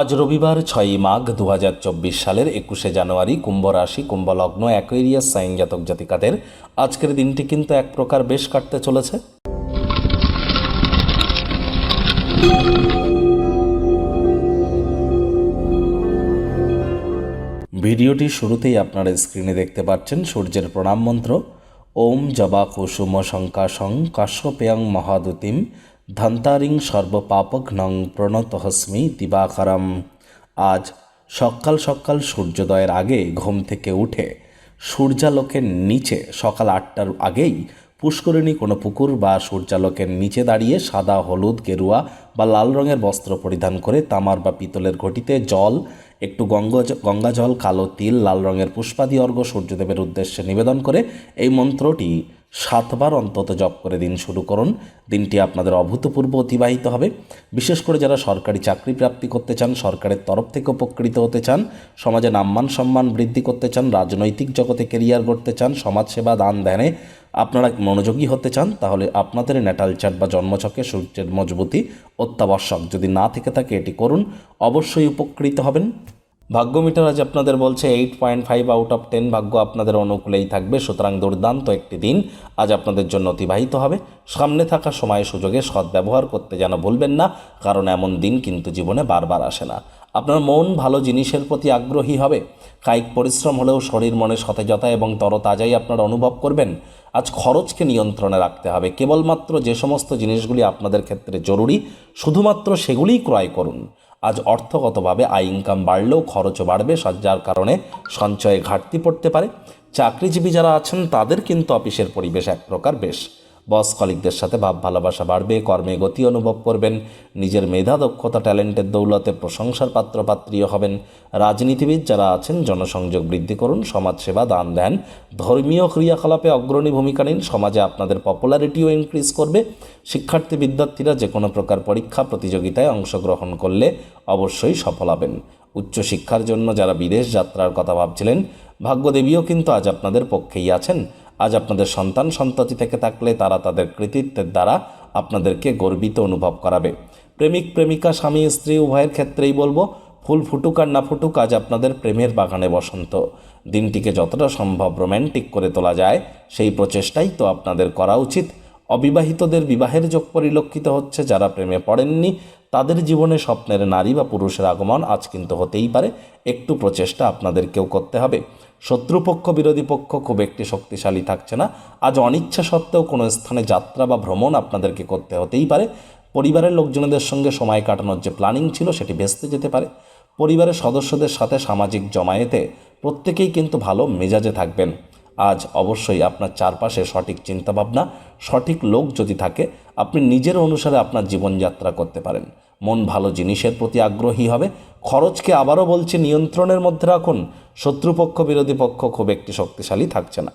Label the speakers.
Speaker 1: আজ রবিবার ছয়ই মাঘ দু সালের একুশে জানুয়ারি কুম্ভ রাশি কুম্ভ লগ্ন অ্যাকোয়েরিয়াস সাইন জাতক জাতিকাদের আজকের দিনটি কিন্তু এক প্রকার বেশ কাটতে চলেছে। ভিডিওটি শুরুতেই আপনারা স্ক্রিনে দেখতে পাচ্ছেন সূর্যের প্রণাম মন্ত্র। ওম জবা কুসুম শঙ্কাশং কাশ্যপেয়ং মহাদুতিম ধন্তারিং সর্বপাপঘ্নং প্রণতহস্মি দিবাকরম। আজ সকাল সকাল সূর্যোদয়ের আগে ঘুম থেকে উঠে সূর্যালোকের নিচে সকাল আটটার আগেই পুষ্করিণী কোনো পুকুর বা সূর্যালোকের নিচে দাঁড়িয়ে সাদা, হলুদ, গেরুয়া বা লাল রঙের বস্ত্র পরিধান করে তামার বা পিতলের ঘটিতে জল, একটু গঙ্গা গঙ্গা জল, কালো তিল, লাল রঙের পুষ্পাদি অর্ঘ্য সূর্যদেবের উদ্দেশ্যে নিবেদন করে এই মন্ত্রটি সাতবার অন্তত জপ করে দিন শুরু করুন। দিনটি আপনাদের অভূতপূর্ব অতিবাহিত হবে। বিশেষ করে যারা সরকারি চাকরি প্রাপ্তি করতে চান, সরকারের তরফ থেকে উপকৃত হতে চান, সমাজে নাম্মান সম্মান বৃদ্ধি করতে চান, রাজনৈতিক জগতে কেরিয়ার গড়তে চান, সমাজসেবা দান ধ্যানে আপনারা মনোযোগী হতে চান, তাহলে আপনাদের ন্যাটাল চার্ট বা জন্মছকে সূর্যের মজবুতি অত্যাবশ্যক। যদি না থেকে থাকে, এটি করুন। অবশ্যই উপকৃত হবেন। ভাগ্য মিটার আজ আপনাদের বলছে eight point five out of ten ভাগ্য আপনাদের অনুকূলেই থাকবে, সুতরাং দুর্দান্ত একটি দিন আজ আপনাদের জন্য অতিবাহিত হবে। সামনে থাকা সময় সুযোগে সদ্ব্যবহার করতে যেন ভুলবেন না, কারণ এমন দিন কিন্তু জীবনে বারবার আসে না। আপনার মন ভালো জিনিসের প্রতি আগ্রহী হবে। কায়িক পরিশ্রম হলেও শরীর মনে সতেজতা এবং তরতাজাই আপনারা অনুভব করবেন। আজ খরচকে নিয়ন্ত্রণে রাখতে হবে। কেবলমাত্র যে সমস্ত জিনিসগুলি আপনাদের ক্ষেত্রে জরুরি, শুধুমাত্র সেগুলিই ক্রয় করুন। আজ অর্থগতভাবে আয় ইনকাম বাড়লেও খরচও বাড়বে যার কারণে সঞ্চয়ে ঘাটতি পড়তে পারে। চাকরিজীবী যারা আছেন, তাদের কিন্তু অফিসের পরিবেশ এক প্রকার বেশ। বস কলিকদের সাথে ভাব ভালোবাসা বাড়বে, কর্মে গতি অনুভব করবেন, নিজের মেধা, দক্ষতা, ট্যালেন্টের দৌলতে প্রশংসার পাত্রপাত্রীয় হবেন। রাজনীতিবিদ যারা আছেন, জনসংযোগ বৃদ্ধি করুন, সমাজসেবা দান দেন। ধর্মীয় ক্রিয়াকলাপে অগ্রণী ভূমিকা নিন, সমাজে আপনাদের পপুলারিটিও ইনক্রিজ করবে। শিক্ষার্থী, বিদ্যার্থীরা যে কোনো প্রকার পরীক্ষা, প্রতিযোগিতায় অংশগ্রহণ করলে অবশ্যই সফল হবেন। উচ্চশিক্ষার জন্য যারা বিদেশ যাত্রার কথা ভাবছিলেন, ভাগ্যদেবীও কিন্তু আজ আপনাদের পক্ষেই আছেন। আজ আপনাদের সন্তান সন্ততি থেকে থাকলে তারা তাদের কৃতিত্বের দ্বারা আপনাদেরকে গর্বিত অনুভব করাবে। প্রেমিক, প্রেমিকা, স্বামী, স্ত্রী, উভয়ের ক্ষেত্রেই বলব, ফুল ফুটুক আর না ফুটুক আজ আপনাদের প্রেমের বাগানে বসন্ত। দিনটিকে যতটা সম্ভব রোম্যান্টিক করে তোলা যায়, সেই প্রচেষ্টাই তো আপনাদের করা উচিত। অবিবাহিতদের বিবাহের যোগ পরিলক্ষিত হচ্ছে যারা প্রেমে পড়েননি, তাদের জীবনে স্বপ্নের নারী বা পুরুষের আগমন আজ কিন্তু হতেই পারে। একটু প্রচেষ্টা আপনাদেরকেও করতে হবে। শত্রুপক্ষ, বিরোধী পক্ষ খুব একটি শক্তিশালী থাকছে না। আজ অনিচ্ছা সত্ত্বেও কোনো স্থানে যাত্রা বা ভ্রমণ আপনাদেরকে করতে হতেই পারে। পরিবারের লোকজনদের সঙ্গে সময় কাটানোর যে প্ল্যানিং ছিল, সেটি ভেস্তে যেতে পারে। পরিবারের সদস্যদের সাথে সামাজিক জমায়েতে প্রত্যেকেই কিন্তু ভালো মেজাজে থাকবেন। আজ অবশ্যই আপনার চারপাশে সঠিক চিন্তাভাবনা, সঠিক লোক যদি থাকে, আপনি নিজের অনুসারে আপনার জীবনযাত্রা করতে পারেন। মন ভালো জিনিসের প্রতি আগ্রহী হবে। খরচকে আবারও বলছে, নিয়ন্ত্রণের মধ্যে রাখুন। শত্রুপক্ষ, বিরোধী পক্ষ খুব একটি শক্তিশালী থাকছে না।